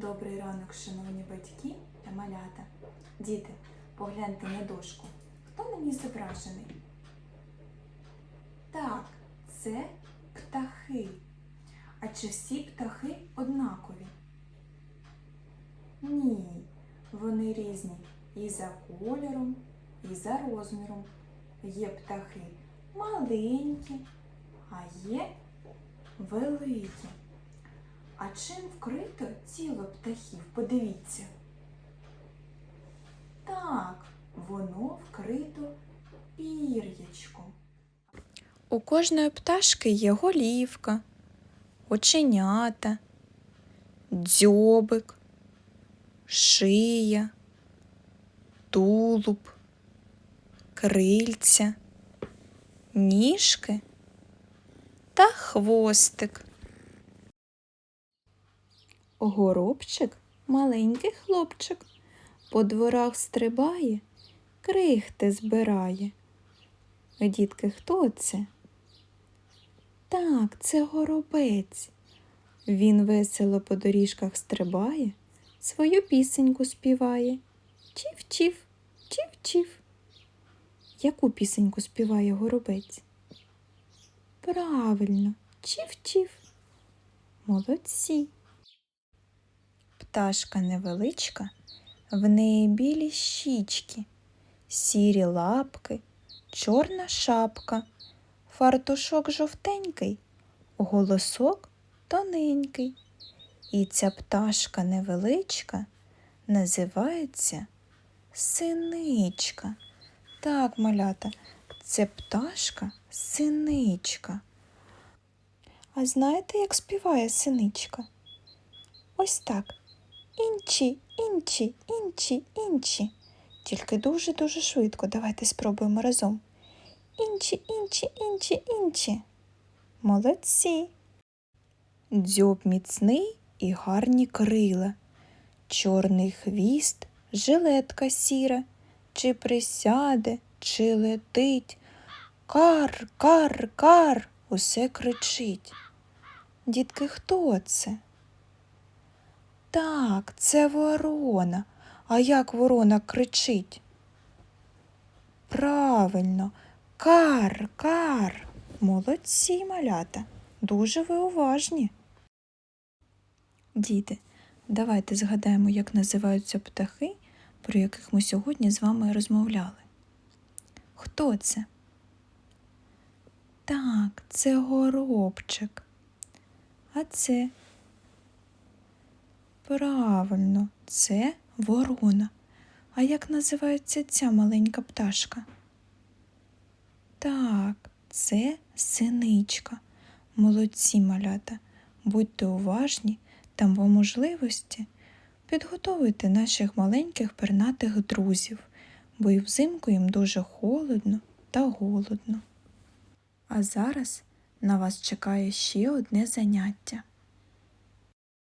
Добрий ранок, шановні батьки та малята. Діти, погляньте на дошку. Хто ній зображений? Так, це птахи. А чи всі птахи однакові? Ні, вони різні і за кольором, і за розміром. Є птахи маленькі, а є великі. А чим вкрито тіло птахів? Подивіться. Так, воно вкрито пір'ячком. У кожної пташки є голівка, оченята, дзьобик, шия, тулуб, крильця, ніжки та хвостик. Горобчик маленький хлопчик, по дворах стрибає, крихти збирає. Дітки, хто це? Так, це горобець. Він весело по доріжках стрибає, свою пісеньку співає. Чів-чів, чів-чів. Яку пісеньку співає горобець? Правильно, чів-чів. Молодці. Пташка невеличка, в неї білі щічки, сірі лапки, чорна шапка, фартушок жовтенький, голосок тоненький. І ця пташка невеличка називається синичка. Так, малята, це пташка синичка. А знаєте, як співає синичка? Ось так. Інші, інші, інші, інші. Тільки дуже-дуже швидко. Давайте спробуємо разом. Інші, інші, інші, інші. Молодці. Дзьоб міцний і гарні крила. Чорний хвіст, жилетка сіра, чи присяде, чи летить. Кар, кар, кар, усе кричить. Дітки, хто це? Так, це ворона. А як ворона кричить? Правильно, кар, кар. Молодці малята. Дуже ви уважні. Діти, давайте згадаємо, як називаються птахи, про яких ми сьогодні з вами розмовляли. Хто це? Так, це горобчик. А це Правильно, це ворона. А як називається ця маленька пташка? Так, це синичка. Молодці малята. Будьте уважні та по можливості підготовуйте наших маленьких пернатих друзів, бо і взимку їм дуже холодно та голодно. А зараз на вас чекає ще одне заняття.